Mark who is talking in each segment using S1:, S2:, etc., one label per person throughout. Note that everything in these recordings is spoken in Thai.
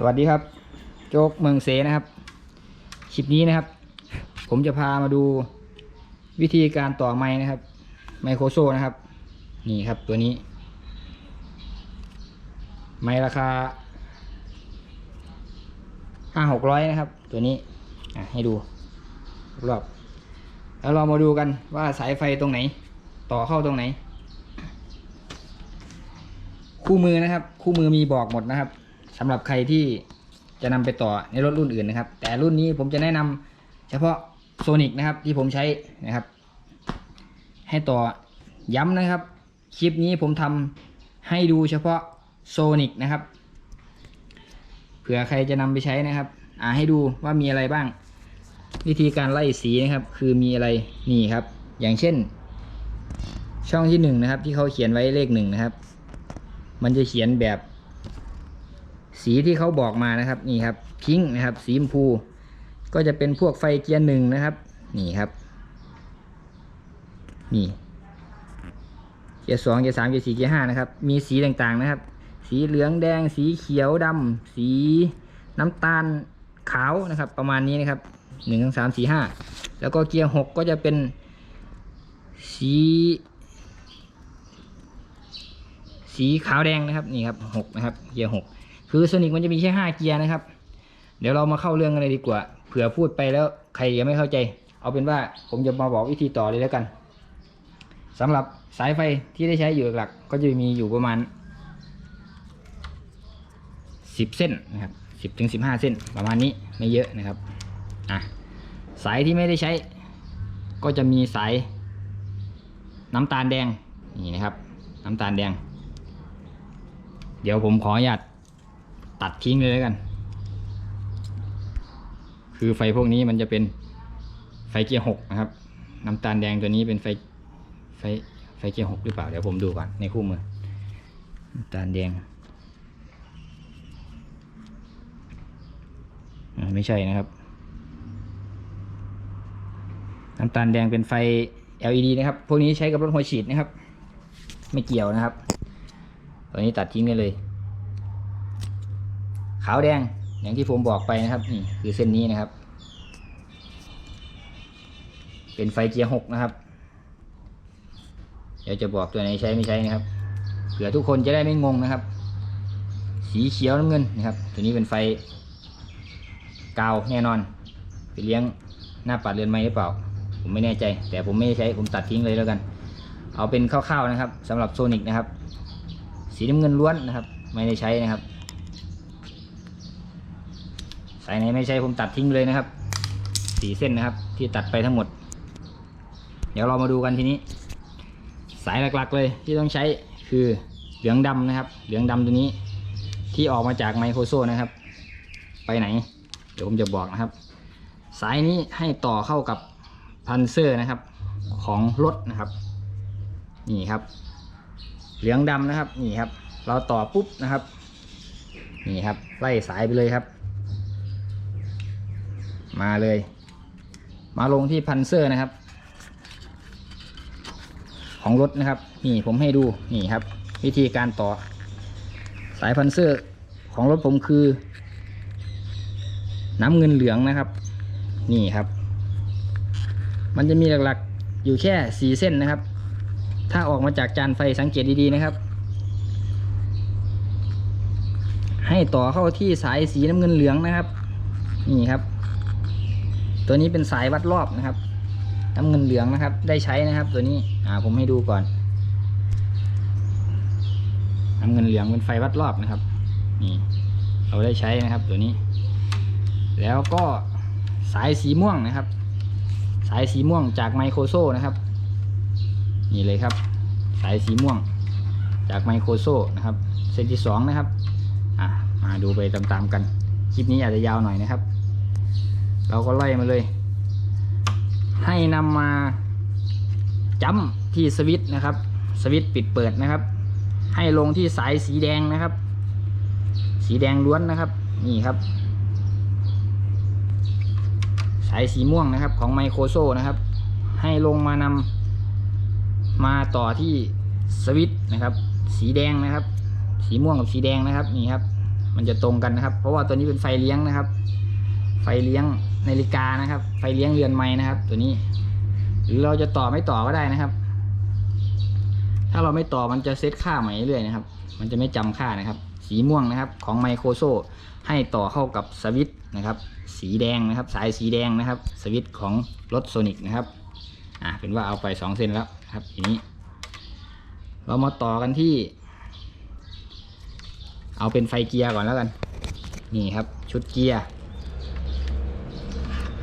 S1: สวัสดีครับ โจ๊กเมืองเสนะครับคลิปนี้นะครับ ผมจะพามาดูวิธีการต่อไม้นะครับ ไมโครโซนะครับ นี่ครับตัวนี้ ไม้ราคาห้าหกร้อยนะครับ ตัวนี้ให้ดูรอบแล้วเรามาดูกันว่าสายไฟตรงไหน ต่อเข้าตรงไหน คู่มือนะครับ คู่มือมีบอกหมดนะครับ สำหรับใครที่จะนำไปต่อในรถรุ่นอื่นนะครับ แต่รุ่นนี้ผมจะแนะนำเฉพาะโซนิกนะครับที่ผมใช้นะครับ ให้ต่อย้ำนะครับ คลิปนี้ผมทำให้ดูเฉพาะโซนิกนะครับเผื่อใครจะนำไปใช้นะครับ อ่าให้ดูว่ามีอะไรบ้าง วิธีการไล่สีนะครับ คือมีอะไรนี่ครับ อย่างเช่น ช่องที่หนึ่งนะครับ ที่เขาเขียนไว้เลขหนึ่งนะครับ มันจะเขียนแบบ สีที่เขาบอกมานะครับนี่ครับพิงค์นะครับ สีชมพู ก็จะเป็นพวกไฟเกียร์หนึ่งนะครับ นี่ครับ นี่เกียร์สองเกียร์สามเกียร์สี่เกียร์ห้านะครับ มีสีต่างๆนะครับ สีเหลืองแดง สีเขียวดำสีน้ำตาลขาวนะครับ ประมาณนี้นะครับหนึ่งสองสามสี่ห้าแล้วก็เกียร์หกก็จะเป็นสีสีขาวแดงนะครับนี่ครับหกนะครับเกียร์หก คือโซนิกมันจะมีแค่ห้าเกียร์นะครับ เดี๋ยวเรามาเข้าเรื่องกันเลยดีกว่า เผื่อพูดไปแล้วใครยังไม่เข้าใจ เอาเป็นว่าผมจะมาบอกวิธีต่อเลยแล้วกันสำหรับสายไฟที่ได้ใช้อยู่หลักๆก็จะมีอยู่ประมาณสิบเส้นนะครับสิบถึงสิบห้าเส้นประมาณนี้ไม่เยอะนะครับอะสายที่ไม่ได้ใช้ ก็จะมีสายน้ำตาลแดงนี่นะครับ น้ำตาลแดง เดี๋ยวผมขออนุญาต ตัดทิ้งเลยแล้วกัน คือไฟพวกนี้มันจะเป็นไฟเกียร์หกนะครับ น้ำตาลแดงตัวนี้เป็นไฟไฟไฟเกียร์หกหรือเปล่า เดี๋ยวผมดูก่อนในคู่มือ น้ำตาลแดงไม่ใช่นะครับ น้ำตาลแดงเป็นไฟ LED นะครับ พวกนี้ใช้กับรถหัวฉีดนะครับ ไม่เกี่ยวนะครับ ตัวนี้ตัดทิ้งได้เลย ขาวแดงอย่างที่ผมบอกไปนะครับนี่คือเส้นนี้นะครับ เป็นไฟเกียร์หกนะครับ เดี๋ยวจะบอกตัวไหนใช้ไม่ใช้นะครับเผื่อทุกคนจะได้ไม่งงนะครับ สีเขียวน้ำเงินนะครับ ตัวนี้เป็นไฟกาวแน่นอนไปเลี้ยงหน้าปัดเรือนไม้หรือเปล่า ผมไม่แน่ใจ แต่ผมไม่ใช้ผมตัดทิ้งเลยแล้วกัน เอาเป็นคร่าวๆนะครับสำหรับโซนิกนะครับ สีน้ำเงินล้วนนะครับ ไม่ได้ใช้นะครับ สายไหนไม่ใช้ผมตัดทิ้งเลยนะครับสีเส้นนะครับ ที่ตัดไปทั้งหมด เดี๋ยวเรามาดูกันทีนี้ สายหลักๆเลยที่ต้องใช้คือเหลืองดำนะครับ เหลืองดำตัวนี้ ที่ออกมาจากไมโครโซนะครับ ไปไหน เดี๋ยวผมจะบอกนะครับ สายนี้ให้ต่อเข้ากับพันเซอร์นะครับของรถนะครับนี่ครับ เหลืองดำนะครับนี่ครับ เราต่อปุ๊บนะครับนี่ครับไล่สายไปเลยครับ มาเลย มาลงที่พันเซอร์นะครับ ของรถนะครับ นี่ผมให้ดูนี่ครับ วิธีการต่อ สายพันเซอร์ของรถผมคือ น้ำเงินเหลืองนะครับ นี่ครับ มันจะมีหลักๆอยู่แค่สีเส้นนะครับ ถ้าออกมาจากจานไฟสังเกตดีๆนะครับให้ต่อเข้าที่สายสีน้ำเงินเหลืองนะครับ นี่ครับ ตัวนี้เป็นสายวัดรอบนะครับน้ำเงินเหลืองนะครับ ได้ใช้นะครับ ตัวนี้อ่าผมให้ดูก่อนน้ำเงินเหลืองเป็นไฟวัดรอบนะครับ นี่ เราได้ใช้นะครับ ตัวนี้ แล้วก็สายสีม่วงนะครับ สายสีม่วงจากไมโครโซนะครับ นี่เลยครับ สายสีม่วงจากไมโครโซนะครับเส้นที่สองนะครับ อะมาดูไปตามๆกัน คลิปนี้อาจจะยาวหน่อยนะครับ เราก็ไล่มาเลย ให้นำมาจ้ำที่สวิตช์นะครับ สวิตช์ปิดเปิดนะครับ ให้ลงที่สายสีแดงนะครับ สีแดงล้วนนะครับ นี่ครับ สายสีม่วงนะครับของไมโครโซนะครับ ให้ลงมานำมาต่อที่สวิตช์นะครับ สีแดงนะครับ สีม่วงกับสีแดงนะครับ นี่ครับ มันจะตรงกันนะครับ เพราะว่าตัวนี้เป็นไฟเลี้ยงนะครับ ไฟเลี้ยงนาฬิกานะครับ ไฟเลี้ยงเรือนไม้นะครับ ตัวนี้ หรือเราจะต่อไม่ต่อก็ได้นะครับ ถ้าเราไม่ต่อมันจะเซตค่าใหม่เรื่อยนะครับ มันจะไม่จำค่านะครับ สีม่วงนะครับ ของไมโครโซให้ต่อเข้ากับสวิตช์นะครับ สีแดงนะครับ สายสีแดงนะครับ สวิตช์ของรถโซนิกนะครับอ่าเป็นว่าเอาไปสองเส้นแล้วครับทีนี้ เรามาต่อกันที่ เอาเป็นไฟเกียร์ก่อนแล้วกัน นี่ครับ ชุดเกียร์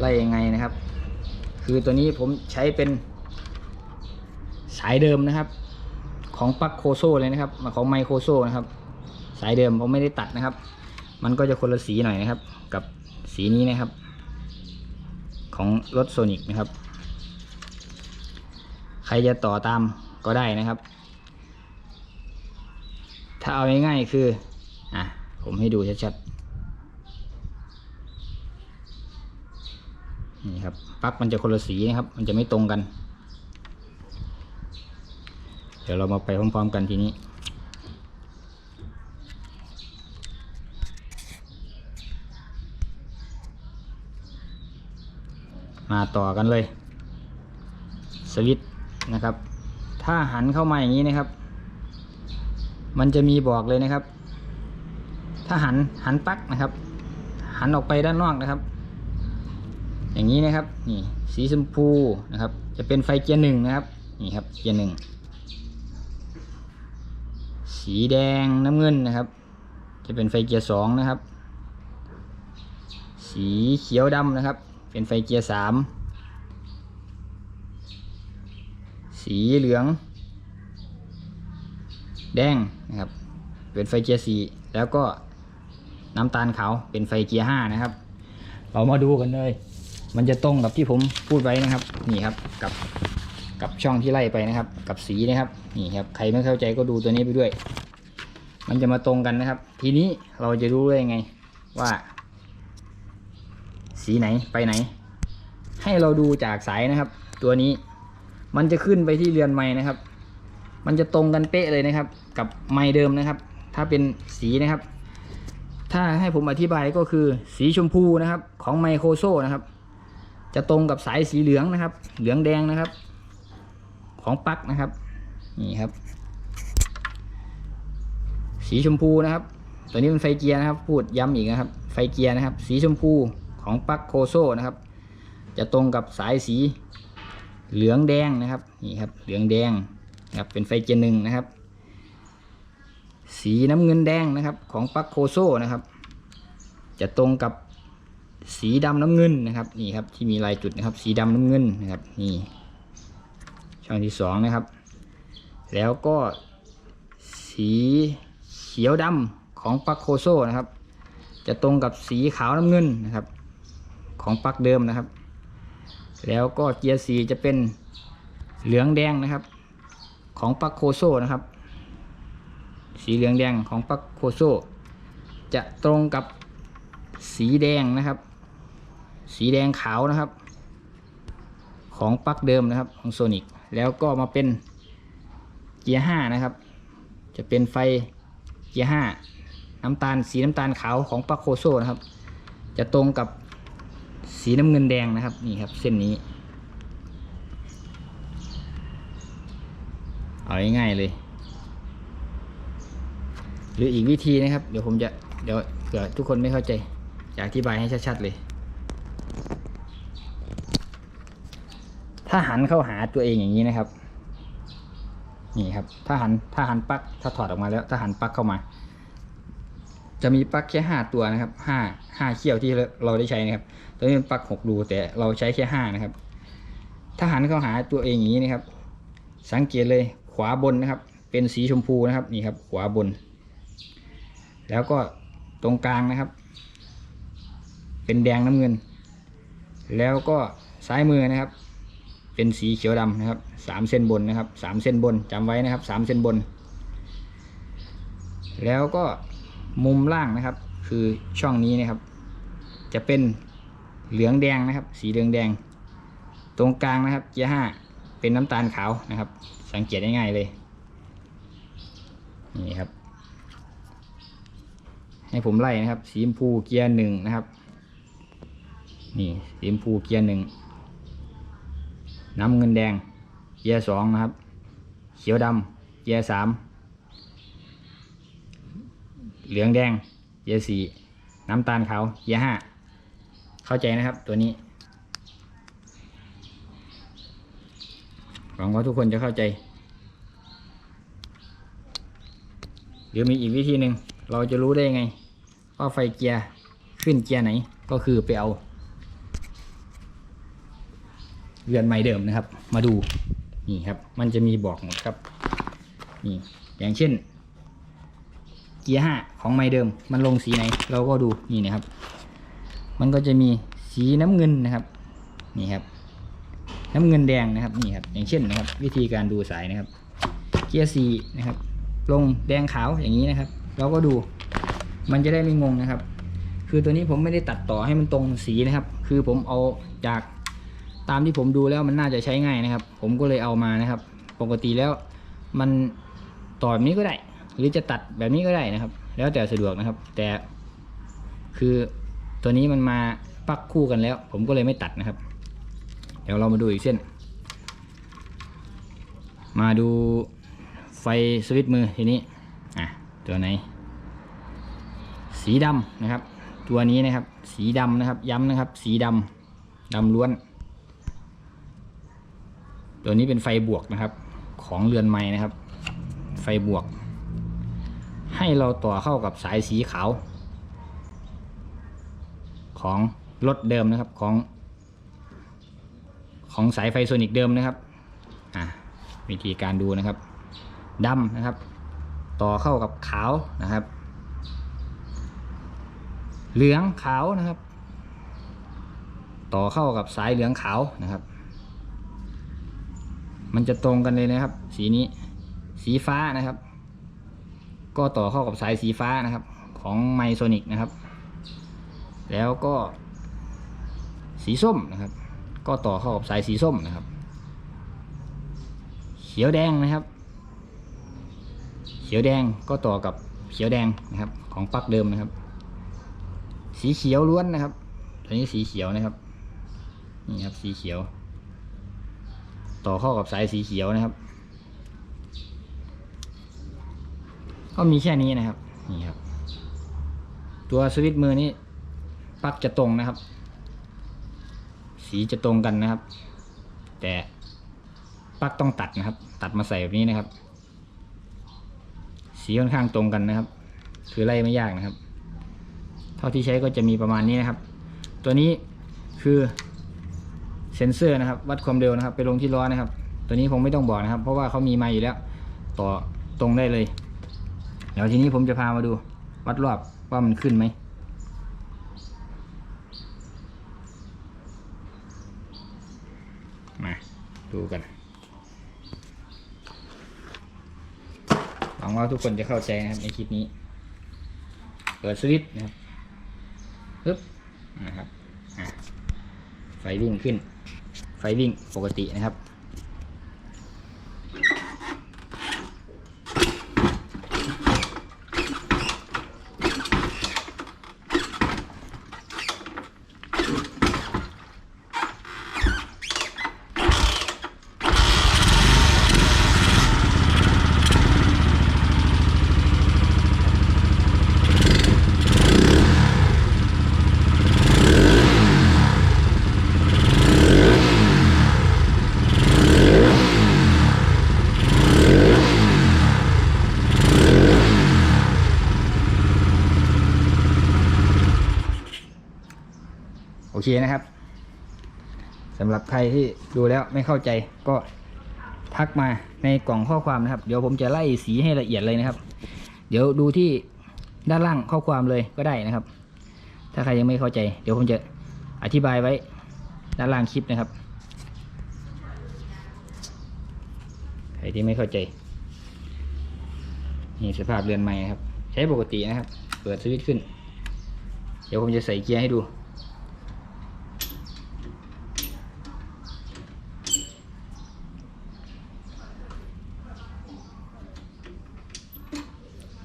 S1: ไล่ยังไงนะครับ คือตัวนี้ผมใช้เป็นสายเดิมนะครับ ของปักโคโซเลยนะครับมาของไมโครโซนะครับ สายเดิมผมไม่ได้ตัดนะครับ มันก็จะคนละสีหน่อยนะครับ กับสีนี้นะครับ ของรถโซนิกนะครับ ใครจะต่อตามก็ได้นะครับ ถ้าเอาง่ายๆคืออะผมให้ดูชัดๆ นี่ครับปลั๊กมันจะคนละสีนะครับ มันจะไม่ตรงกัน เดี๋ยวเรามาไปพร้อมๆกันทีนี้มาต่อกันเลย สวิตนะครับ ถ้าหันเข้ามาอย่างนี้นะครับ มันจะมีบอกเลยนะครับ ถ้าหันหันปั๊กนะครับ หันออกไปด้านนอกนะครับ อย่างนี้นะครับนี่สีชมพูนะครับ จะเป็นไฟเกียร์หนึ่งนะครับนี่ครับเกียร์หนึ่งสีแดงน้ำเงินนะครับ จะเป็นไฟเกียร์สองนะครับ สีเขียวดำนะครับ เป็นไฟเกียร์สามสีเหลือง แดงนะครับ เป็นไฟเกียร์สี่แล้วก็น้ำตาลขาวเป็นไฟเกียร์ห้านะครับ เรามาดูกันเลย มันจะตรงกับที่ผมพูดไว้นะครับ นี่ครับกับกับช่องที่ไล่ไปนะครับ กับสีนะครับนี่ครับใครไม่เข้าใจก็ดูตัวนี้ไปด้วย มันจะมาตรงกันนะครับ ทีนี้เราจะรู้ได้ยังไงว่า สีไหนไปไหน ให้เราดูจากสายนะครับ ตัวนี้มันจะขึ้นไปที่เรือนไม้นะครับ มันจะตรงกันเป๊ะเลยนะครับ กับไม้เดิมนะครับ ถ้าเป็นสีนะครับ ถ้าให้ผมอธิบายก็คือสีชมพูนะครับ ของไมโครโซนะครับ จะตรงกับสายสีเหลืองนะครับ เหลืองแดงนะครับ ของปลั๊กนะครับ นี่ครับ สีชมพูนะครับ ตัวนี้เป็นไฟเกียร์นะครับ พูดย้ำอีกนะครับ ไฟเกียร์นะครับ สีชมพูของปลั๊กโคโซนะครับ จะตรงกับสายสีเหลืองแดงนะครับ นี่ครับ เหลืองแดงนะครับเป็นไฟเกียร์หนึ่งนะครับ สีน้ำเงินแดงนะครับ ของปลั๊กโคโซนะครับ จะตรงกับ สีดำน้ำเงินนะครับนี่ครับที่มีลายจุดนะครับ สีดำน้ำเงินนะครับ นี่ ช่องที่สองนะครับ แล้วก็สีเขียวดำของปักโคโซนะครับ จะตรงกับสีขาวน้ำเงินนะครับ ของปักเดิมนะครับ แล้วก็เกียร์สีจะเป็นเหลืองแดงนะครับ ของปักโคโซนะครับ สีเหลืองแดงของปักโคโซจะตรงกับสีแดงนะครับ สีแดงขาวนะครับ ของปลั๊กเดิมนะครับของโซนิกแล้วก็มาเป็นเกียร์ห้านะครับ จะเป็นไฟเกียร์ห้าน้ำตาลสีน้ำตาลขาวของปลั๊กโคโซนะครับ จะตรงกับสีน้ำเงินแดงนะครับนี่ครับเส้นนี้ เอาง่ายๆเลย หรืออีกวิธีนะครับ เดี๋ยวผมจะเดี๋ยวเผื่อทุกคนไม่เข้าใจ จะอธิบายให้ชัดๆเลย ถ้าหันเข้าหาตัวเองอย่างนี้นะครับ นี่ครับ ถ้าหันถ้าหันปลั๊กถ้าถอดออกมาแล้ว ถ้าหันปลั๊กเข้ามา จะมีปลั๊กแค่ห้าตัวนะครับห้าห้าเขี้ยวที่เราได้ใช้นะครับตัวนี้เป็นปลั๊กหกรูแต่เราใช้แค่ห้านะครับ ถ้าหันเข้าหาตัวเองอย่างนี้นะครับ สังเกตเลยขวาบนนะครับ เป็นสีชมพูนะครับนี่ครับ ขวาบน แล้วก็ตรงกลางนะครับ เป็นแดงน้ำเงิน แล้วก็ซ้ายมือนะครับ เป็นสีเขียวดำนะครับสามเส้นบนนะครับสามเส้นบนจำไว้นะครับสามเส้นบน แล้วก็มุมล่างนะครับ คือช่องนี้นะครับ จะเป็นเหลืองแดงนะครับ สีเหลืองแดง ตรงกลางนะครับเกียร์ห้าเป็นน้ำตาลขาวนะครับ สังเกตง่ายๆเลยนี่ครับ ให้ให้ผมไล่นะครับ สีชมพูเกียร์หนึ่งนะครับ นี่สีชมพูเกียร์หนึ่ง น้ำเงินแดง เกียร์สองนะครับ เขียวดำเกียร์สามเหลืองแดงเกียร์สี่น้ำตาลขาวเกียร์ห้าเข้าใจนะครับตัวนี้หวังว่าทุกคนจะเข้าใจ หรือมีอีกวิธีหนึ่งเราจะรู้ได้ยังไง ว่าไฟเกียร์ขึ้นเกียร์ไหนก็คือไปเอา เรือนไม้เดิมนะครับ มาดูนี่ครับ มันจะมีบอกหมดครับนี่อย่างเช่น เกียร์ห้าของไม้เดิม มันลงสีไหนเราก็ดูนี่นะครับ มันก็จะมีสีน้ำเงินนะครับนี่ครับ น้ำเงินแดงนะครับนี่ครับอย่างเช่นนะครับ วิธีการดูสายนะครับ เกียร์สี่นะครับ ลงแดงขาวอย่างนี้นะครับ เราก็ดูมันจะได้ไม่งงนะครับ คือตัวนี้ผมไม่ได้ตัดต่อให้มันตรงสีนะครับ คือผมเอาจาก ตามที่ผมดูแล้วมันน่าจะใช้ง่ายนะครับ ผมก็เลยเอามานะครับ ปกติแล้วมันต่อแบบนี้ก็ได้ หรือจะตัดแบบนี้ก็ได้นะครับ แล้วแต่สะดวกนะครับ แต่ คือตัวนี้มันมาปักคู่กันแล้ว ผมก็เลยไม่ตัดนะครับ เดี๋ยวเรามาดูอีกเส้น มาดูไฟสวิตช์มือทีนี้อะตัวไหน สีดำนะครับ ตัวนี้นะครับ สีดำนะครับ ย้ำนะครับ สีดำดำล้วน ตัวนี้เป็นไฟบวกนะครับ ของเรือนไม้นะครับ ไฟบวก ให้เราต่อเข้ากับสายสีขาว ของรถเดิมนะครับของ ของสายไฟโซนิกเดิมนะครับอะวิธีการดูนะครับดำนะครับ ต่อเข้ากับขาวนะครับ เหลืองขาวนะครับ ต่อเข้ากับสายเหลืองขาวนะครับ มันจะตรงกันเลยนะครับ สีนี้ สีฟ้านะครับ ก็ต่อเข้ากับสายสีฟ้านะครับ ของไมโซนิกนะครับ แล้วก็ สีส้มนะครับ ก็ต่อเข้ากับสายสีส้มนะครับ เขียวแดงนะครับ เขียวแดงก็ต่อกับเขียวแดงนะครับ ของปลั๊กเดิมนะครับ สีเขียวล้วนนะครับตัวนี้สีเขียวนะครับ นี่ครับสีเขียว ต่อเข้ากับสายสีเขียวนะครับ ก็มีแค่นี้นะครับนี่ครับ ตัวสวิตช์มือนี้ปลั๊กจะตรงนะครับ สีจะตรงกันนะครับ แต่ปลั๊กต้องตัดนะครับ ตัดมาใส่แบบนี้นะครับ สีค่อนข้างตรงกันนะครับ คือไล่ไม่ยากนะครับ เท่าที่ใช้ก็จะมีประมาณนี้นะครับ ตัวนี้คือ เซนเซอร์นะครับ วัดความเร็วนะครับ ไปลงที่ล้อนะครับ ตัวนี้ผมไม่ต้องบอกนะครับ เพราะว่าเขามีมาอยู่แล้ว ต่อตรงได้เลย เดี๋ยวทีนี้ผมจะพามาดู วัดรอบว่ามันขึ้นไหมมาดูกันหวังว่าทุกคนจะเข้าใจนะครับในคลิปนี้ เปิดสวิตช์นะครับปึ๊บนะครับไฟวิ่งขึ้น ไฟวิ่งปกตินะครับ เคนะครับสำหรับใครที่ดูแล้วไม่เข้าใจก็ทักมาในกล่องข้อความนะครับ เดี๋ยวผมจะไล่สีให้ละเอียดเลยนะครับ เดี๋ยวดูที่ด้านล่างข้อความเลยก็ได้นะครับ ถ้าใครยังไม่เข้าใจ เดี๋ยวผมจะอธิบายไว้ด้านล่างคลิปนะครับ ใครที่ไม่เข้าใจ นี่สภาพเรือนใหม่ครับ ใช้ปกตินะครับ เปิดสวิตช์ขึ้น เดี๋ยวผมจะใส่เกียร์ให้ดู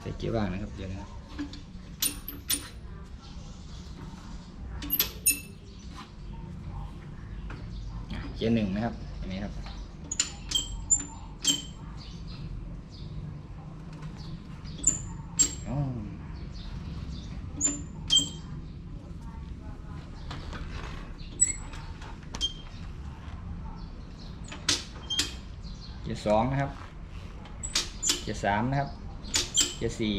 S1: ใส่เกียร์ว่างนะครับ เดี๋ยวนะครับ เกียร์หนึ่งนะครับเห็นไหมครับ อ๋อ เกียร์สองนะครับเกียร์สามนะครับเกียร์สี่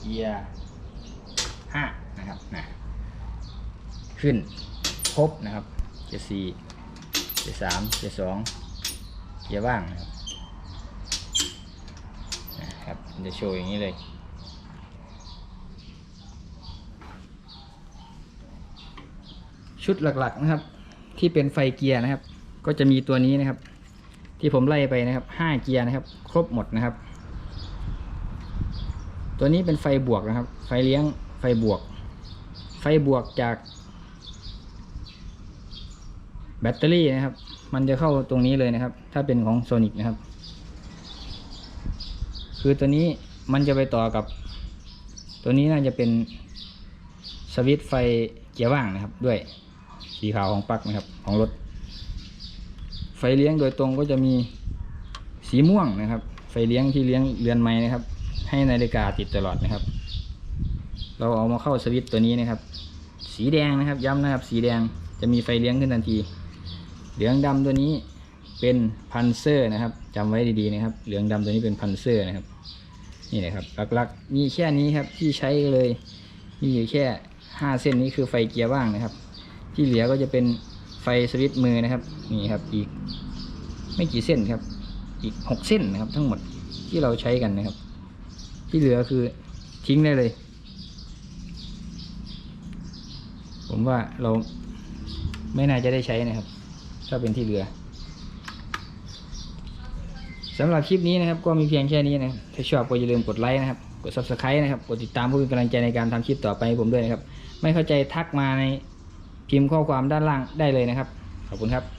S1: เกียร์ห้านะครับนะขึ้นครบนะครับเกียร์สี่เกียร์สามเกียร์สองเกียร์ว่างนะครับนะครับจะโชว์อย่างนี้เลยชุดหลักๆนะครับที่เป็นไฟเกียร์นะครับ ก็จะมีตัวนี้นะครับ ที่ผมไล่ไปนะครับห้าเกียร์นะครับ ครบหมดนะครับ ตัวนี้เป็นไฟบวกนะครับ ไฟเลี้ยงไฟบวก ไฟบวกจาก แบตเตอรี่นะครับ มันจะเข้าตรงนี้เลยนะครับ ถ้าเป็นของโซนิกนะครับ คือตัวนี้มันจะไปต่อกับ ตัวนี้น่าจะเป็นสวิตช์ไฟเกียร์ว่างนะครับ ด้วยสีขาวของปลั๊กนะครับ ของรถ ไฟเลี้ยงโดยตรงก็จะมีสีม่วงนะครับ ไฟเลี้ยงที่เลี้ยงเรือนไม้นะครับ ให้นาฬิกาติดตลอดนะครับ เราเอามาเข้าสวิตตัวนี้นะครับ สีแดงนะครับย้ำนะครับ สีแดงจะมีไฟเลี้ยงขึ้นทันที เหลืองดำตัวนี้เป็นพันเซอร์นะครับจำไว้ดีๆนะครับ เหลืองดำตัวนี้เป็นพันเซอร์นะครับ นี่นะครับหลักๆมีแค่นี้ครับที่ใช้เลยมีอยู่แค่ห้าเส้นนี้คือไฟเกียร์ว่างนะครับ ที่เหลือก็จะเป็น ฟสวิตช์มือนะครับนี่ครับอีกไม่กี่เส้นครับ อีกหกเส้นนะครับ ทั้งหมดที่เราใช้กันนะครับ ที่เหลือคือทิ้งได้เลย ผมว่าเราไม่น่าจะได้ใช้นะครับ ถ้าเป็นที่เหลือสำหรับคลิปนี้นะครับ ก็มีเพียงแค่นี้นะถ้าชอบก็อย่าลืมกดไลค์นะครับ กด subscribe นะครับ กดติดตามเพื่อเป็นกำลังใจในการทำคลิปต่อไปให้ผมด้วยนะครับ ไม่เข้าใจทักมาใน พิมพ์ข้อความด้านล่างได้เลยนะครับ ขอบคุณครับ